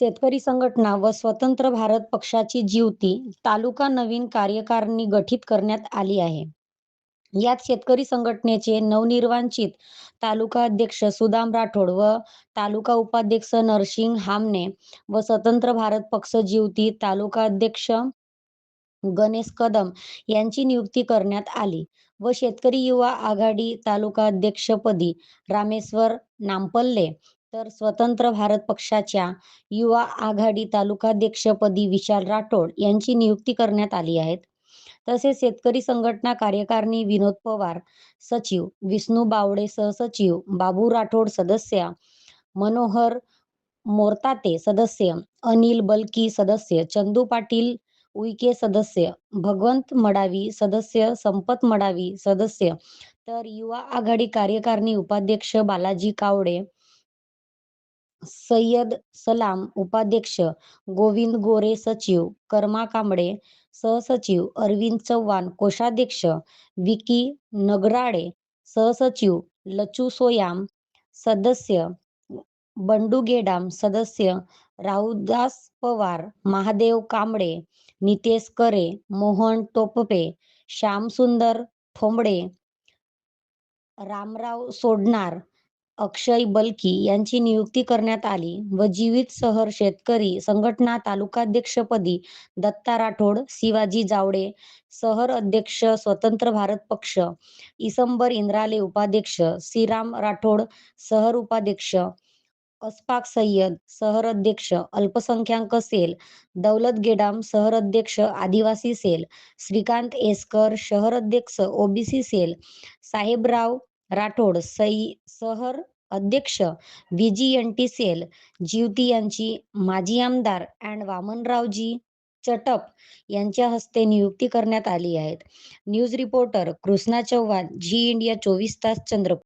शेतकरी संघटना व स्वतंत्र भारत पक्षाची जीवती तालुका नवीन कार्यकारिणी गठीत करण्यात आली आहे. यात शेतकरी संघटनेचे नवनिर्वाचित तालुका अध्यक्ष सुदाम राठोड व तालुका उपाध्यक्ष नरसिंग हामने व स्वतंत्र भारत पक्ष जीवती तालुका अध्यक्ष गणेश कदम यांची नियुक्ती करण्यात आली व शेतकरी युवा आघाडी तालुका अध्यक्षपदी रामेश्वर नामपल्ले तर स्वतंत्र भारत पक्षाच्या युवा आघाडी तालुकाध्यक्षपदी विशाल राठोड यांची नियुक्ती करण्यात आली आहे. तसेच शेतकरी संघटना कार्यकारिणी विनोद पवार सचिव, विष्णू बावडे सहसचिव, बाबू राठोड सदस्य, मनोहर मोरताते सदस्य, अनिल बलकी सदस्य, चंदू पाटील उईके सदस्य, भगवंत मडावी सदस्य, संपत मडावी सदस्य तर युवा आघाडी कार्यकारिणी उपाध्यक्ष बालाजी कावडे, सय्यद सलाम उपाध्यक्ष, गोविंद गोरे सचिव, कर्मा कांबळे सहसचिव, अरविंद चव्हाण कोषाध्यक्ष, विकी नगराळे सहसचिव, लचू सोयाम सदस्य, बंडू गेडाम सदस्य, राहुदास पवार, महादेव कांबळे, नितेश करे, मोहन टोपपे, श्यामसुंदर ठोंबडे रामराव सोडणार, अक्षय बलकी यांची नियुक्ती करण्यात आली व जीवित सहर शेतकरी संघटना तालुकाध्यक्षपदी दत्ता राठोड, शिवाजी जावडे सहर अध्यक्ष स्वतंत्र भारत पक्ष, इसंबर इंद्राले उपाध्यक्ष, श्रीराम राठोड सहर उपाध्यक्ष, अस्पाक सय्यद सहर अध्यक्ष अल्पसंख्याक सेल, दौलत गेडाम सहर अध्यक्ष आदिवासी सेल, श्रीकांत एसकर शहर अध्यक्ष ओबीसी सेल, साहेबराव राठोड सई सहर अध्यक्ष V J N T cell, Jiwati यांची माजी आमदार अँड वामनरावजी चटप यांच्या हस्ते नियुक्ती करण्यात आली आहेत news reporter Krishna Chavan, Zee India चोवीस तास, चंद्रपूर.